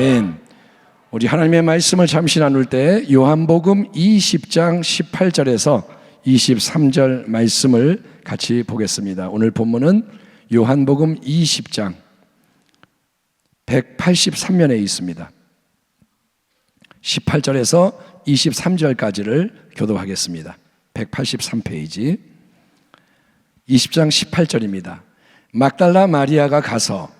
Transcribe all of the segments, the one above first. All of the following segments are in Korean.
아멘. 우리 하나님의 말씀을 잠시 나눌 때 요한복음 20장 18절에서 23절 말씀을 같이 보겠습니다. 오늘 본문은 요한복음 20장 183면에 있습니다. 18절에서 23절까지를 교도하겠습니다. 183페이지 20장 18절입니다. 막달라 마리아가 가서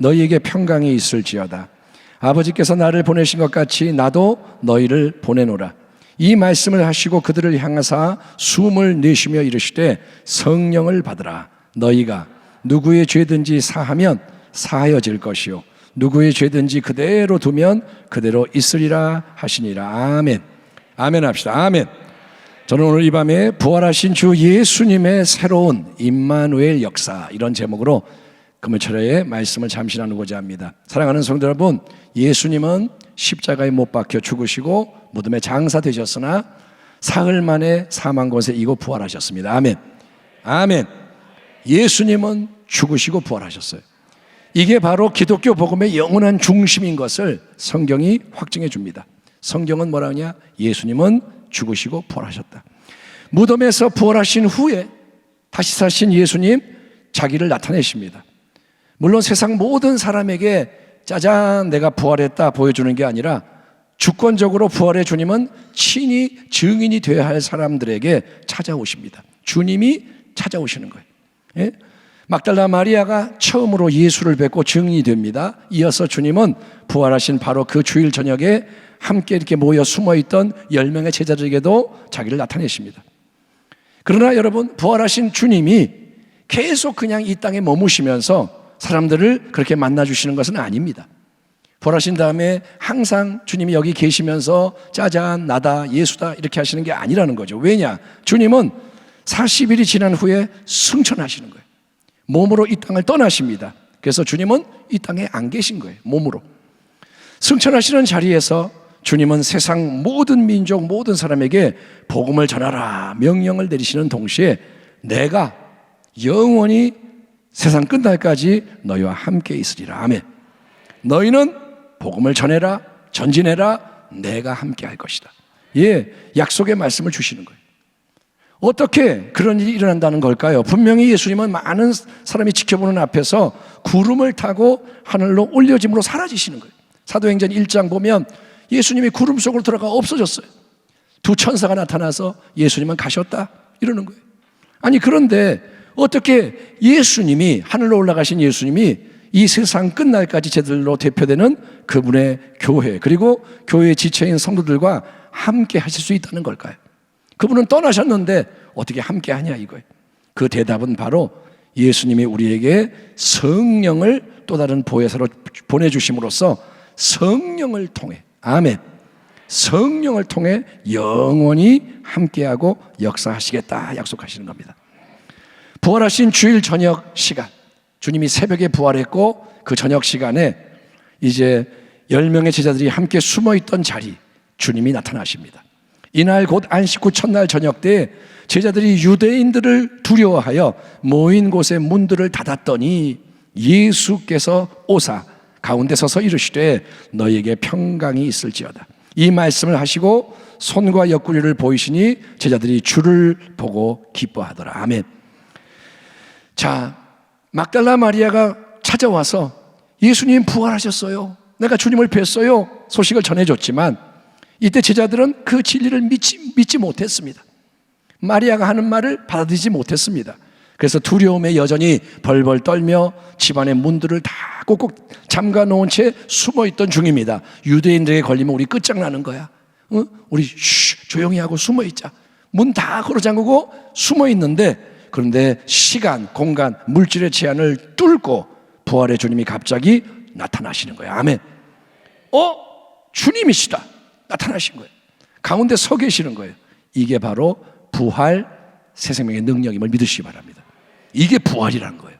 너희에게 평강이 있을지어다 아버지께서 나를 보내신 것 같이 나도 너희를 보내노라. 이 말씀을 하시고 그들을 향하사 숨을 내쉬며 이르시되 성령을 받으라. 너희가 누구의 죄든지 사하면 사하여질 것이요. 누구의 죄든지 그대로 두면 그대로 있으리라 하시니라. 아멘. 아멘 합시다. 아멘. 저는 오늘 이 밤에 부활하신 주 예수님의 새로운 임마누엘 역사 이런 제목으로 금요철에 말씀을 잠시 나누고자 합니다. 사랑하는 성도 여러분, 예수님은 십자가에 못 박혀 죽으시고 무덤에 장사 되셨으나 사흘 만에 사망 곳에 이고 부활하셨습니다. 아멘. 아멘. 예수님은 죽으시고 부활하셨어요. 이게 바로 기독교 복음의 영원한 중심인 것을 성경이 확증해 줍니다. 성경은 뭐라 하냐? 예수님은 죽으시고 부활하셨다. 무덤에서 부활하신 후에 다시 사신 예수님 자기를 나타내십니다. 물론 세상 모든 사람에게 짜잔 내가 부활했다 보여주는 게 아니라 주권적으로 부활의 주님은 친히 증인이 되어야 할 사람들에게 찾아오십니다. 주님이 찾아오시는 거예요. 예? 막달라 마리아가 처음으로 예수를 뵙고 증인이 됩니다. 이어서 주님은 부활하신 바로 그 주일 저녁에 함께 이렇게 모여 숨어 있던 10명의 제자들에게도 자기를 나타내십니다. 그러나 여러분, 부활하신 주님이 계속 그냥 이 땅에 머무시면서 사람들을 그렇게 만나 주시는 것은 아닙니다. 부활하신 다음에 항상 주님이 여기 계시면서 짜잔, 나다, 예수다 이렇게 하시는 게 아니라는 거죠. 왜냐? 주님은 40일이 지난 후에 승천하시는 거예요. 몸으로 이 땅을 떠나십니다. 그래서 주님은 이 땅에 안 계신 거예요. 몸으로. 승천하시는 자리에서 주님은 세상 모든 민족, 모든 사람에게 복음을 전하라 명령을 내리시는 동시에 내가 영원히 세상 끝날까지 너희와 함께 있으리라. 아멘. 너희는 복음을 전해라, 전진해라, 내가 함께 할 것이다. 예, 약속의 말씀을 주시는 거예요. 어떻게 그런 일이 일어난다는 걸까요? 분명히 예수님은 많은 사람이 지켜보는 앞에서 구름을 타고 하늘로 올려짐으로 사라지시는 거예요. 사도행전 1장 보면 예수님이 구름 속으로 들어가 없어졌어요. 두 천사가 나타나서 예수님은 가셨다. 이러는 거예요. 아니, 그런데 어떻게 예수님이 하늘로 올라가신 예수님이 이 세상 끝날까지 제들로 대표되는 그분의 교회 그리고 교회의 지체인 성도들과 함께 하실 수 있다는 걸까요? 그분은 떠나셨는데 어떻게 함께 하냐 이거예요. 그 대답은 바로 예수님이 우리에게 성령을 또 다른 보혜사로 보내주심으로써 성령을 통해 아멘 성령을 통해 영원히 함께하고 역사하시겠다 약속하시는 겁니다. 부활하신 주일 저녁 시간, 주님이 새벽에 부활했고 그 저녁 시간에 이제 열 명의 제자들이 함께 숨어 있던 자리, 주님이 나타나십니다. 이날 곧 안식 후 첫날 저녁 때 제자들이 유대인들을 두려워하여 모인 곳에 문들을 닫았더니 예수께서 오사 가운데 서서 이르시되 너에게 평강이 있을지어다. 이 말씀을 하시고 손과 옆구리를 보이시니 제자들이 주를 보고 기뻐하더라. 아멘. 자, 막달라 마리아가 찾아와서 예수님 부활하셨어요. 내가 주님을 뵀어요. 소식을 전해줬지만 이때 제자들은 그 진리를 믿지, 믿지 못했습니다. 마리아가 하는 말을 받아들이지 못했습니다. 그래서 두려움에 여전히 벌벌 떨며 집안의 문들을 다 꼭꼭 잠가 놓은 채 숨어 있던 중입니다. 유대인들에게 걸리면 우리 끝장나는 거야. 어? 우리 쉬, 조용히 하고 숨어 있자. 문 다 걸어 잠그고 숨어 있는데 그런데 시간, 공간, 물질의 제한을 뚫고 부활의 주님이 갑자기 나타나시는 거예요. 아멘. 어? 주님이시다. 나타나신 거예요. 가운데 서 계시는 거예요. 이게 바로 부활 새 생명의 능력임을 믿으시기 바랍니다. 이게 부활이라는 거예요.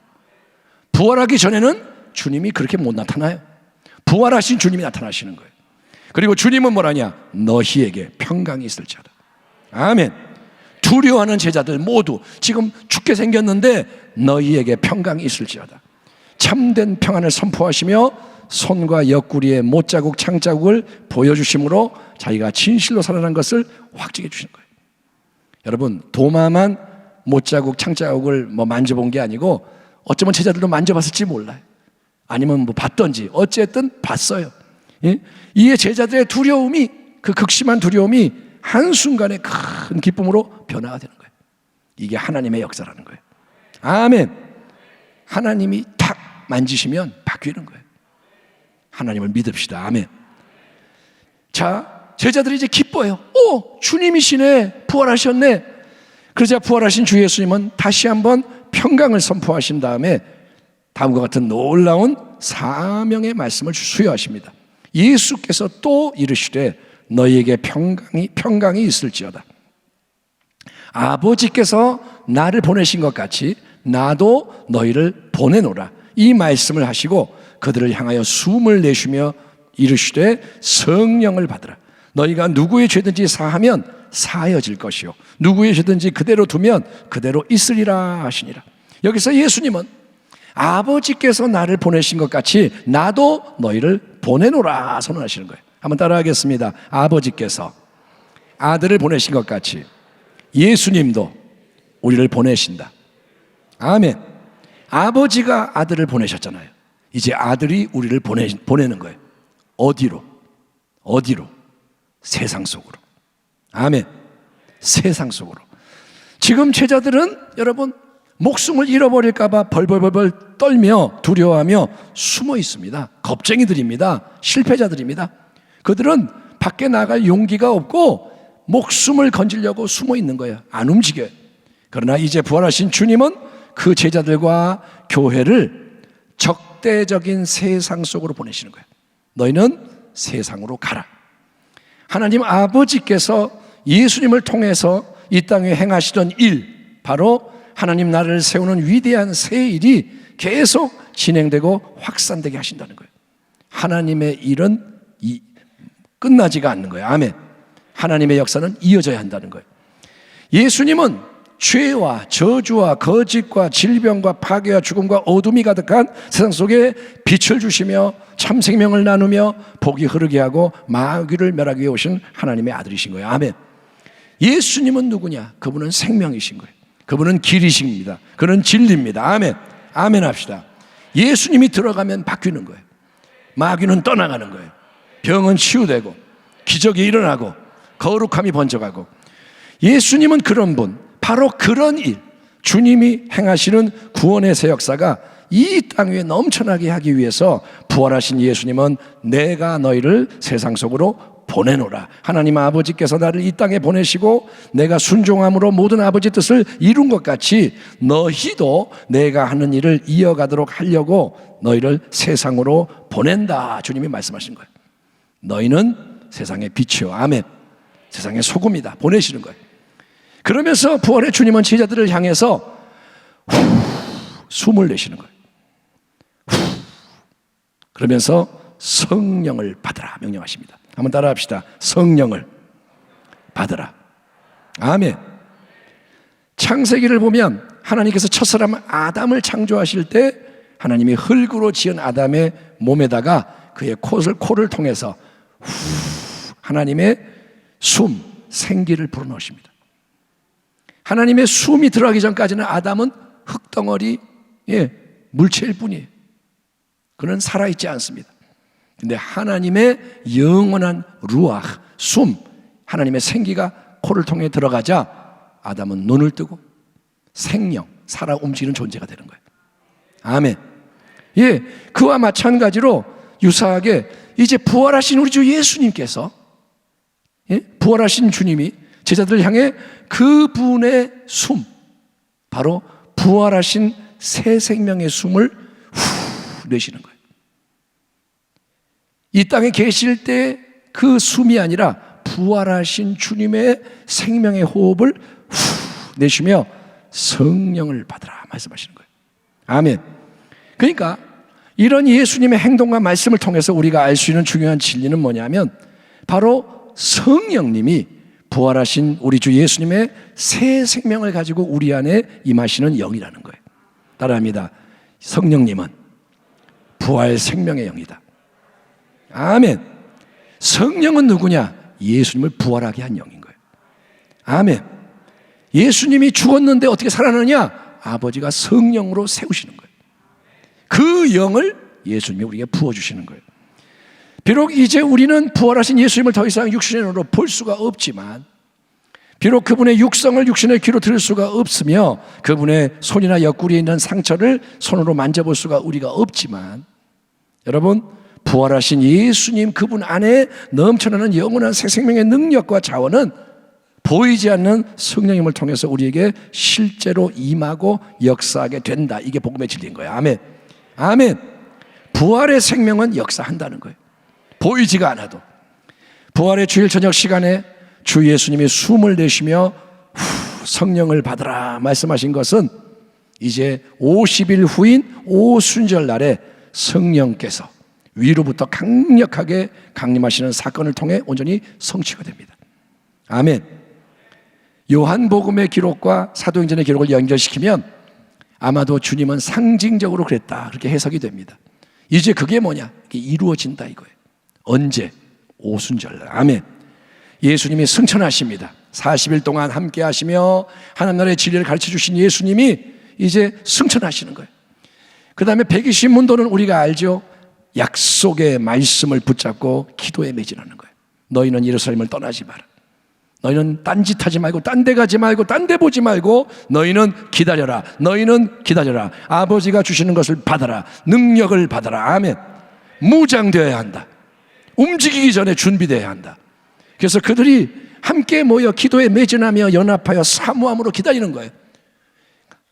부활하기 전에는 주님이 그렇게 못 나타나요. 부활하신 주님이 나타나시는 거예요. 그리고 주님은 뭐라냐? 너희에게 평강이 있을지어다. 아멘. 두려워하는 제자들 모두 지금 죽게 생겼는데 너희에게 평강이 있을지어다. 참된 평안을 선포하시며 손과 옆구리에 못자국 창자국을 보여주심으로 자기가 진실로 살아난 것을 확증해 주시는 거예요. 여러분 도마만 못자국 창자국을 뭐 만져본 게 아니고 어쩌면 제자들도 만져봤을지 몰라요. 아니면 뭐 봤던지 어쨌든 봤어요. 예? 이에 제자들의 두려움이 그 극심한 두려움이 한순간에 큰 기쁨으로 변화가 되는 거예요. 이게 하나님의 역사라는 거예요. 아멘. 하나님이 탁 만지시면 바뀌는 거예요. 하나님을 믿읍시다. 아멘. 자, 제자들이 이제 기뻐요. 오, 주님이시네. 부활하셨네. 그러자 부활하신 주 예수님은 다시 한번 평강을 선포하신 다음에 다음과 같은 놀라운 사명의 말씀을 수여하십니다. 예수께서 또 이르시되 너희에게 평강이 평강이 있을지어다. 아버지께서 나를 보내신 것 같이 나도 너희를 보내노라. 이 말씀을 하시고 그들을 향하여 숨을 내쉬며 이르시되 성령을 받으라. 너희가 누구의 죄든지 사하면 사여질 것이요 누구의 죄든지 그대로 두면 그대로 있으리라 하시니라. 여기서 예수님은 아버지께서 나를 보내신 것 같이 나도 너희를 보내노라 선언하시는 거예요. 한번 따라하겠습니다. 아버지께서 아들을 보내신 것 같이 예수님도 우리를 보내신다. 아멘. 아버지가 아들을 보내셨잖아요. 이제 아들이 우리를 보내, 보내는 거예요. 어디로? 어디로? 세상 속으로. 아멘. 세상 속으로. 지금 제자들은 여러분 목숨을 잃어버릴까봐 벌벌벌벌 떨며 두려워하며 숨어 있습니다. 겁쟁이들입니다. 실패자들입니다. 그들은 밖에 나갈 용기가 없고 목숨을 건지려고 숨어 있는 거예요. 안 움직여요. 그러나 이제 부활하신 주님은 그 제자들과 교회를 적대적인 세상 속으로 보내시는 거예요. 너희는 세상으로 가라. 하나님 아버지께서 예수님을 통해서 이 땅에 행하시던 일, 바로 하나님 나라를 세우는 위대한 새 일이 계속 진행되고 확산되게 하신다는 거예요. 하나님의 일은 이, 끝나지가 않는 거예요. 아멘. 하나님의 역사는 이어져야 한다는 거예요. 예수님은 죄와 저주와 거짓과 질병과 파괴와 죽음과 어둠이 가득한 세상 속에 빛을 주시며 참 생명을 나누며 복이 흐르게 하고 마귀를 멸하기 위해 오신 하나님의 아들이신 거예요. 아멘. 예수님은 누구냐? 그분은 생명이신 거예요. 그분은 길이십니다. 그는 진리입니다. 아멘. 아멘 합시다. 예수님이 들어가면 바뀌는 거예요. 마귀는 떠나가는 거예요. 병은 치유되고 기적이 일어나고 거룩함이 번져가고 예수님은 그런 분, 바로 그런 일, 주님이 행하시는 구원의 새 역사가 이 땅 위에 넘쳐나게 하기 위해서 부활하신 예수님은 내가 너희를 세상 속으로 보내노라. 하나님 아버지께서 나를 이 땅에 보내시고 내가 순종함으로 모든 아버지 뜻을 이룬 것 같이 너희도 내가 하는 일을 이어가도록 하려고 너희를 세상으로 보낸다. 주님이 말씀하신 거예요. 너희는 세상의 빛이요. 아멘. 세상의 소금이다. 보내시는 거예요. 그러면서 부활의 주님은 제자들을 향해서 후, 숨을 내쉬는 거예요. 후, 그러면서 성령을 받으라 명령하십니다. 한번 따라합시다. 성령을 받으라. 아멘. 창세기를 보면 하나님께서 첫사람 아담을 창조하실 때 하나님이 흙으로 지은 아담의 몸에다가 그의 코를, 코를 통해서 후, 하나님의 숨, 생기를 불어넣으십니다. 하나님의 숨이 들어가기 전까지는 아담은 흙덩어리, 예, 물체일 뿐이에요. 그는 살아있지 않습니다. 근데 하나님의 영원한 루ach, 숨, 하나님의 생기가 코를 통해 들어가자 아담은 눈을 뜨고 생명, 살아 움직이는 존재가 되는 거예요. 아멘. 예, 그와 마찬가지로 유사하게 이제 부활하신 우리 주 예수님께서 예? 부활하신 주님이 제자들을 향해 그분의 숨, 바로 부활하신 새 생명의 숨을 후 내쉬는 거예요. 이 땅에 계실 때 그 숨이 아니라 부활하신 주님의 생명의 호흡을 후 내쉬며 성령을 받으라 말씀하시는 거예요. 아멘. 그러니까 이런 예수님의 행동과 말씀을 통해서 우리가 알 수 있는 중요한 진리는 뭐냐면 바로 성령님이 부활하신 우리 주 예수님의 새 생명을 가지고 우리 안에 임하시는 영이라는 거예요. 따라합니다. 성령님은 부활 생명의 영이다. 아멘. 성령은 누구냐? 예수님을 부활하게 한 영인 거예요. 아멘. 예수님이 죽었는데 어떻게 살아나느냐? 아버지가 성령으로 세우시는 거예요. 그 영을 예수님이 우리에게 부어주시는 거예요. 비록 이제 우리는 부활하신 예수님을 더 이상 육신의 눈으로 볼 수가 없지만, 비록 그분의 육성을 육신의 귀로 들을 수가 없으며, 그분의 손이나 옆구리에 있는 상처를 손으로 만져볼 수가 우리가 없지만, 여러분, 부활하신 예수님 그분 안에 넘쳐나는 영원한 새 생명의 능력과 자원은 보이지 않는 성령님을 통해서 우리에게 실제로 임하고 역사하게 된다. 이게 복음의 진리인 거예요. 아멘. 아멘. 부활의 생명은 역사한다는 거예요. 보이지가 않아도. 부활의 주일 저녁 시간에 주 예수님이 숨을 내쉬며 후, 성령을 받으라 말씀하신 것은 이제 50일 후인 오순절 날에 성령께서 위로부터 강력하게 강림하시는 사건을 통해 온전히 성취가 됩니다. 아멘. 요한복음의 기록과 사도행전의 기록을 연결시키면 아마도 주님은 상징적으로 그랬다. 그렇게 해석이 됩니다. 이제 그게 뭐냐? 이게 이루어진다 이거예요. 언제? 오순절. 아멘. 예수님이 승천하십니다. 40일 동안 함께 하시며 하나님 나라의 진리를 가르쳐 주신 예수님이 이제 승천하시는 거예요. 그 다음에 120문도는 우리가 알죠. 약속의 말씀을 붙잡고 기도에 매진하는 거예요. 너희는 예루살렘을 떠나지 마라. 너희는 딴짓 하지 말고 딴 데 가지 말고 딴 데 보지 말고 너희는 기다려라. 너희는 기다려라. 아버지가 주시는 것을 받아라. 능력을 받아라. 아멘. 무장되어야 한다. 움직이기 전에 준비되어야 한다. 그래서 그들이 함께 모여 기도에 매진하며 연합하여 사모함으로 기다리는 거예요.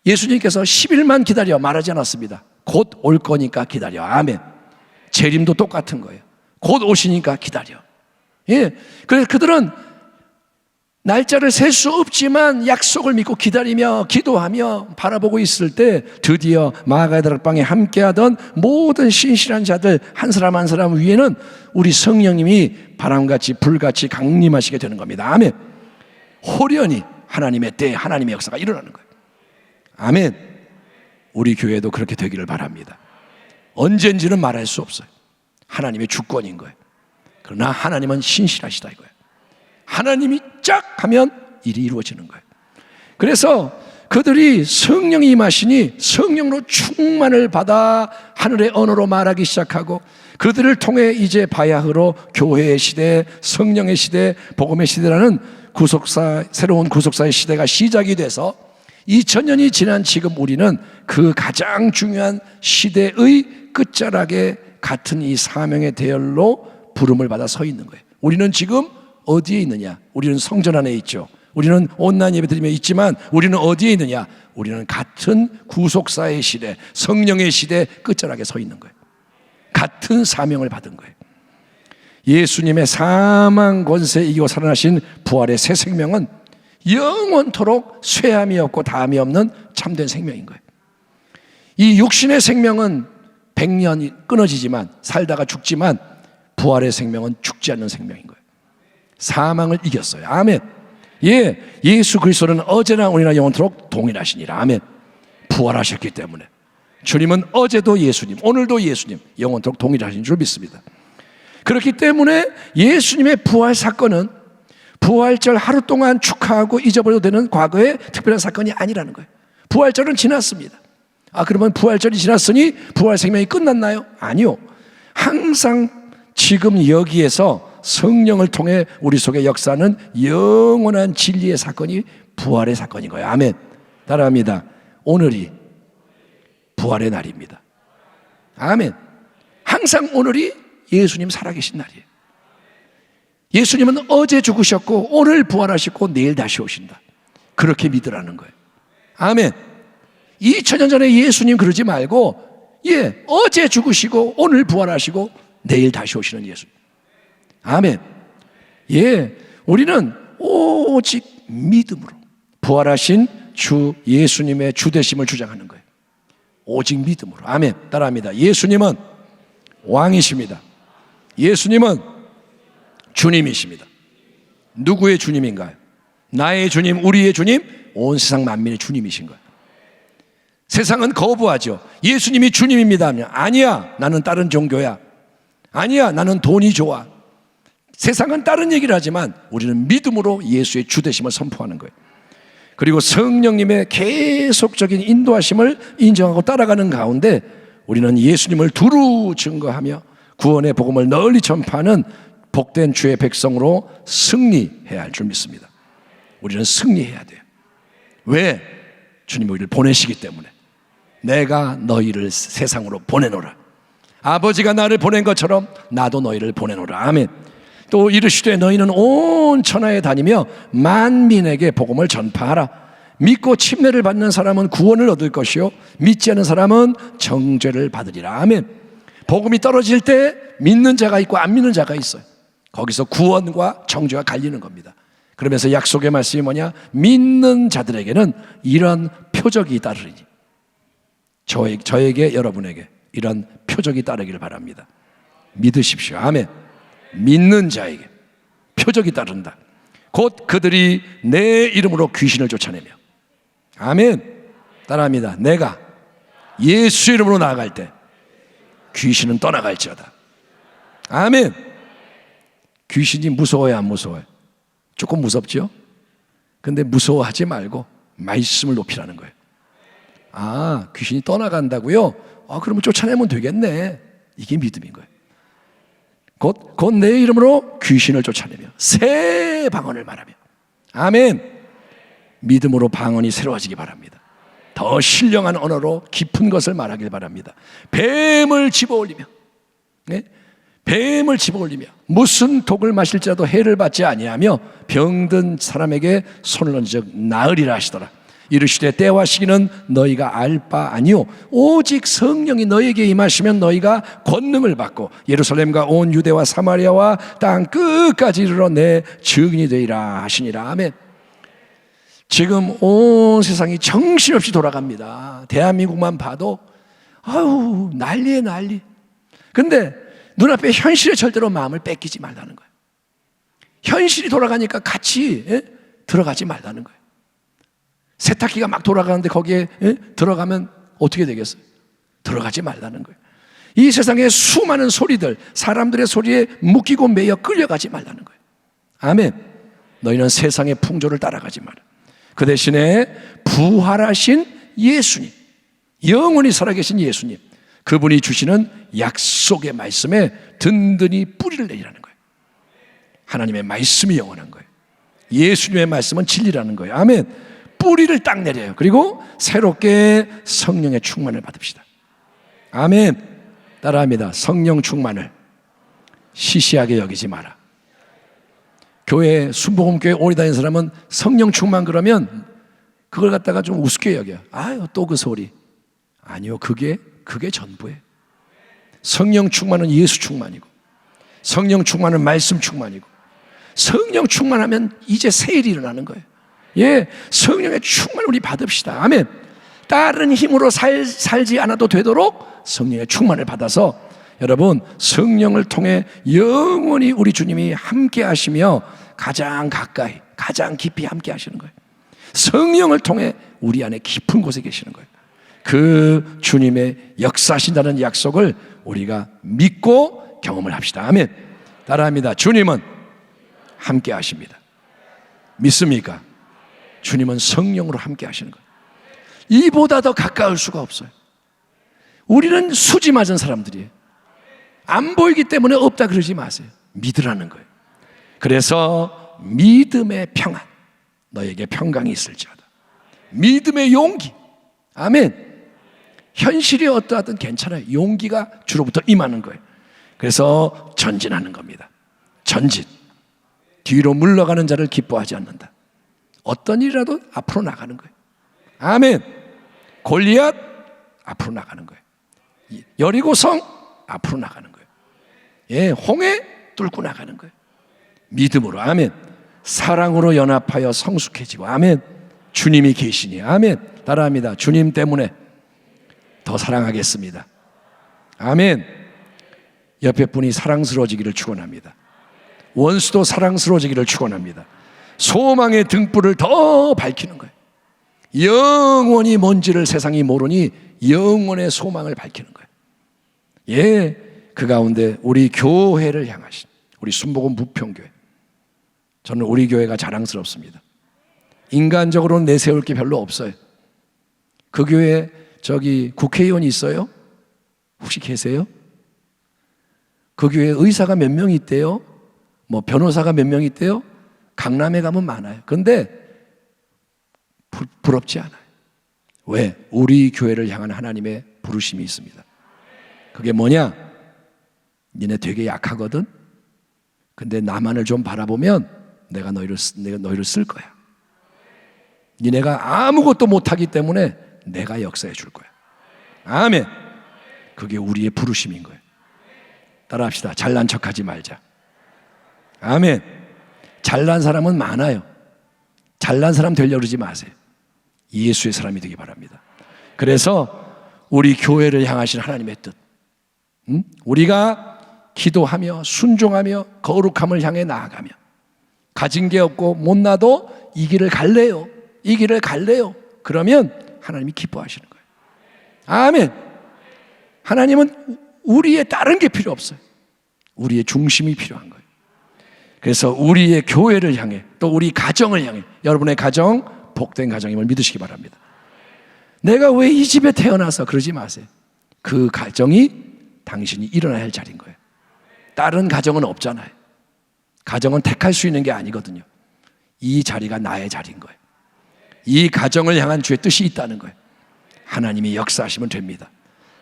예수님께서 10일만 기다려 말하지 않았습니다. 곧 올 거니까 기다려. 아멘. 재림도 똑같은 거예요. 곧 오시니까 기다려. 예. 그래서 그들은 날짜를 셀 수 없지만 약속을 믿고 기다리며 기도하며 바라보고 있을 때 드디어 마가의 다락방에 함께하던 모든 신실한 자들 한 사람 한 사람 위에는 우리 성령님이 바람같이 불같이 강림하시게 되는 겁니다. 아멘. 호련히 하나님의 때 하나님의 역사가 일어나는 거예요. 아멘. 우리 교회도 그렇게 되기를 바랍니다. 언젠지는 말할 수 없어요. 하나님의 주권인 거예요. 그러나 하나님은 신실하시다 이거예요. 하나님이 쫙 하면 일이 이루어지는 거예요. 그래서 그들이 성령이 임하시니 성령으로 충만을 받아 하늘의 언어로 말하기 시작하고 그들을 통해 이제 바야흐로 교회의 시대, 성령의 시대, 복음의 시대라는 구속사, 새로운 구속사의 시대가 시작이 돼서 2000년이 지난 지금 우리는 그 가장 중요한 시대의 끝자락에 같은 이 사명의 대열로 부름을 받아 서 있는 거예요. 우리는 지금 어디에 있느냐? 우리는 성전 안에 있죠. 우리는 온난 예배 드리며 있지만 우리는 어디에 있느냐? 우리는 같은 구속사의 시대, 성령의 시대 끝자락에 서 있는 거예요. 같은 사명을 받은 거예요. 예수님의 사망 권세 이기고 살아나신 부활의 새 생명은 영원토록 쇠함이 없고 담이 없는 참된 생명인 거예요. 이 육신의 생명은 100년이 끊어지지만 살다가 죽지만 부활의 생명은 죽지 않는 생명인 거예요. 사망을 이겼어요. 아멘. 예, 예수 그리스도는 어제나 오늘나 영원토록 동일하시니라. 아멘. 부활하셨기 때문에 주님은 어제도 예수님, 오늘도 예수님, 영원토록 동일하신 줄 믿습니다. 그렇기 때문에 예수님의 부활 사건은 부활절 하루 동안 축하하고 잊어버려도 되는 과거의 특별한 사건이 아니라는 거예요. 부활절은 지났습니다. 아, 그러면 부활절이 지났으니 부활 생명이 끝났나요? 아니요. 항상 지금 여기에서 성령을 통해 우리 속에 역사는 영원한 진리의 사건이 부활의 사건인 거예요. 아멘. 따라합니다. 오늘이 부활의 날입니다. 아멘. 항상 오늘이 예수님 살아계신 날이에요. 예수님은 어제 죽으셨고 오늘 부활하셨고 내일 다시 오신다. 그렇게 믿으라는 거예요. 아멘. 2000년 전에 예수님 그러지 말고 예, 어제 죽으시고 오늘 부활하시고 내일 다시 오시는 예수님. 아멘. 예, 우리는 오직 믿음으로 부활하신 주 예수님의 주되심을 주장하는 거예요. 오직 믿음으로. 아멘. 따라합니다. 예수님은 왕이십니다. 예수님은 주님이십니다. 누구의 주님인가요? 나의 주님, 우리의 주님, 온 세상 만민의 주님이신 거예요. 세상은 거부하죠. 예수님이 주님입니다. 하면 아니야. 나는 다른 종교야. 아니야. 나는 돈이 좋아. 세상은 다른 얘기를 하지만 우리는 믿음으로 예수의 주되심을 선포하는 거예요. 그리고 성령님의 계속적인 인도하심을 인정하고 따라가는 가운데 우리는 예수님을 두루 증거하며 구원의 복음을 널리 전파하는 복된 주의 백성으로 승리해야 할 줄 믿습니다. 우리는 승리해야 돼요. 왜? 주님 우리를 보내시기 때문에. 내가 너희를 세상으로 보내노라. 아버지가 나를 보낸 것처럼 나도 너희를 보내노라. 아멘. 또 이르시되 너희는 온 천하에 다니며 만민에게 복음을 전파하라. 믿고 침례를 받는 사람은 구원을 얻을 것이요 믿지 않는 사람은 정죄를 받으리라. 아멘. 복음이 떨어질 때 믿는 자가 있고 안 믿는 자가 있어요. 거기서 구원과 정죄가 갈리는 겁니다. 그러면서 약속의 말씀이 뭐냐? 믿는 자들에게는 이런 표적이 따르리니. 저, 저에게 여러분에게 이런 표적이 따르기를 바랍니다. 믿으십시오. 아멘. 믿는 자에게 표적이 따른다. 곧 그들이 내 이름으로 귀신을 쫓아내며. 아멘. 따라합니다. 내가 예수 이름으로 나아갈 때 귀신은 떠나갈지어다. 아멘. 귀신이 무서워요, 안 무서워요? 조금 무섭죠? 근데 무서워하지 말고 말씀을 높이라는 거예요. 아, 귀신이 떠나간다고요? 아, 그러면 쫓아내면 되겠네. 이게 믿음인 거예요. 곧, 곧 내 이름으로 귀신을 쫓아내며 새 방언을 말하며. 아멘. 믿음으로 방언이 새로워지기 바랍니다. 더 신령한 언어로 깊은 것을 말하길 바랍니다. 뱀을 집어 올리며, 네? 뱀을 집어 올리며, 무슨 독을 마실지라도 해를 받지 아니하며 병든 사람에게 손을 얹어 나으리라 하시더라. 이르시되 때와 시기는 너희가 알 바 아니요 오직 성령이 너에게 임하시면 너희가 권능을 받고 예루살렘과 온 유대와 사마리아와 땅 끝까지 이르러 내 증인이 되리라 하시니라 아멘. 지금 온 세상이 정신없이 돌아갑니다. 대한민국만 봐도 아유 난리에 난리. 근데 눈앞에 현실에 절대로 마음을 뺏기지 말라는 거예요. 현실이 돌아가니까 같이 예? 들어가지 말라는 거예요. 세탁기가 막 돌아가는데 거기에 예? 들어가면 어떻게 되겠어요? 들어가지 말라는 거예요. 이 세상의 수많은 소리들, 사람들의 소리에 묶이고 매여 끌려가지 말라는 거예요. 아멘. 너희는 세상의 풍조를 따라가지 마라. 그 대신에 부활하신 예수님, 영원히 살아계신 예수님, 그분이 주시는 약속의 말씀에 든든히 뿌리를 내리라는 거예요. 하나님의 말씀이 영원한 거예요. 예수님의 말씀은 진리라는 거예요. 아멘. 뿌리를 딱 내려요. 그리고 새롭게 성령의 충만을 받읍시다. 아멘. 따라합니다. 성령 충만을 시시하게 여기지 마라. 교회 순복음 교회 오래 다니는 사람은 성령 충만 그러면 그걸 갖다가 좀 우습게 여겨요. 아유 또 그 소리. 아니요 그게 그게 전부예요. 성령 충만은 예수 충만이고 성령 충만은 말씀 충만이고 성령 충만하면 이제 새 일이 일어나는 거예요. 예, 성령의 충만을 우리 받읍시다. 아멘. 다른 힘으로 살, 살지 않아도 되도록 성령의 충만을 받아서 여러분 성령을 통해 영원히 우리 주님이 함께 하시며 가장 가까이 가장 깊이 함께 하시는 거예요. 성령을 통해 우리 안에 깊은 곳에 계시는 거예요. 그 주님의 역사하신다는 약속을 우리가 믿고 경험을 합시다. 아멘. 따라합니다. 주님은 함께 하십니다. 믿습니까? 주님은 성령으로 함께 하시는 거예요. 이보다 더 가까울 수가 없어요. 우리는 수지 맞은 사람들이에요. 안 보이기 때문에 없다 그러지 마세요. 믿으라는 거예요. 그래서 믿음의 평안, 너에게 평강이 있을지어다. 믿음의 용기, 아멘. 현실이 어떠하든 괜찮아요. 용기가 주로부터 임하는 거예요. 그래서 전진하는 겁니다. 전진. 뒤로 물러가는 자를 기뻐하지 않는다. 어떤 일이라도 앞으로 나가는 거예요. 아멘. 골리앗 앞으로 나가는 거예요. 여리고성 앞으로 나가는 거예요. 예, 홍해 뚫고 나가는 거예요. 믿음으로 아멘. 사랑으로 연합하여 성숙해지고 아멘. 주님이 계시니 아멘. 따라합니다. 주님 때문에 더 사랑하겠습니다. 아멘. 옆에 분이 사랑스러워지기를 축원합니다. 원수도 사랑스러워지기를 축원합니다. 소망의 등불을 더 밝히는 거예요. 영원히 뭔지를 세상이 모르니 영원의 소망을 밝히는 거예요. 예, 그 가운데 우리 교회를 향하신 우리 순복음 부평교회. 저는 우리 교회가 자랑스럽습니다. 인간적으로는 내세울 게 별로 없어요. 그 교회 저기 국회의원이 있어요? 혹시 계세요? 그 교회 의사가 몇 명 있대요? 뭐 변호사가 몇 명 있대요? 강남에 가면 많아요. 근데 부, 부럽지 않아요. 왜? 우리 교회를 향한 하나님의 부르심이 있습니다. 그게 뭐냐? 니네 되게 약하거든? 근데 나만을 좀 바라보면 내가 너희를, 쓰- 내가 너희를 쓸 거야. 니네가 아무것도 못하기 때문에 내가 역사해 줄 거야. 아멘. 그게 우리의 부르심인 거예요. 따라 합시다. 잘난 척 하지 말자. 아멘. 잘난 사람은 많아요. 잘난 사람 되려고 그러지 마세요. 예수의 사람이 되기 바랍니다. 그래서 우리 교회를 향하신 하나님의 뜻. 음? 우리가 기도하며 순종하며 거룩함을 향해 나아가며 가진 게 없고 못나도 이 길을 갈래요. 이 길을 갈래요. 그러면 하나님이 기뻐하시는 거예요. 아멘. 하나님은 우리의 다른 게 필요 없어요. 우리의 중심이 필요한 거예요. 그래서 우리의 교회를 향해 또 우리 가정을 향해 여러분의 가정 복된 가정임을 믿으시기 바랍니다. 내가 왜 이 집에 태어나서 그러지 마세요. 그 가정이 당신이 일어나야 할 자리인 거예요. 다른 가정은 없잖아요. 가정은 택할 수 있는 게 아니거든요. 이 자리가 나의 자리인 거예요. 이 가정을 향한 주의 뜻이 있다는 거예요. 하나님이 역사하시면 됩니다.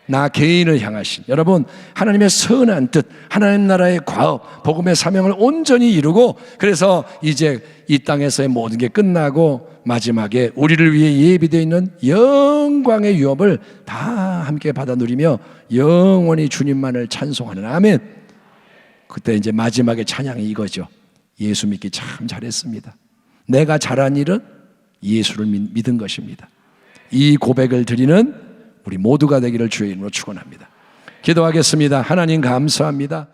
나 개인을 향하신 여러분 하나님의 선한 뜻 하나님 나라의 과업 복음의 사명을 온전히 이루고 그래서 이제 이 땅에서의 모든 게 끝나고 마지막에 우리를 위해 예비되어 있는 영광의 유업을 다 함께 받아 누리며 영원히 주님만을 찬송하는 아멘. 그때 이제 마지막에 찬양이 이거죠. 예수 믿기 참 잘했습니다. 내가 잘한 일은 예수를 믿- 믿은 것입니다. 이 고백을 드리는 우리 모두가 되기를 주의 이름으로 축원합니다. 기도하겠습니다. 하나님 감사합니다.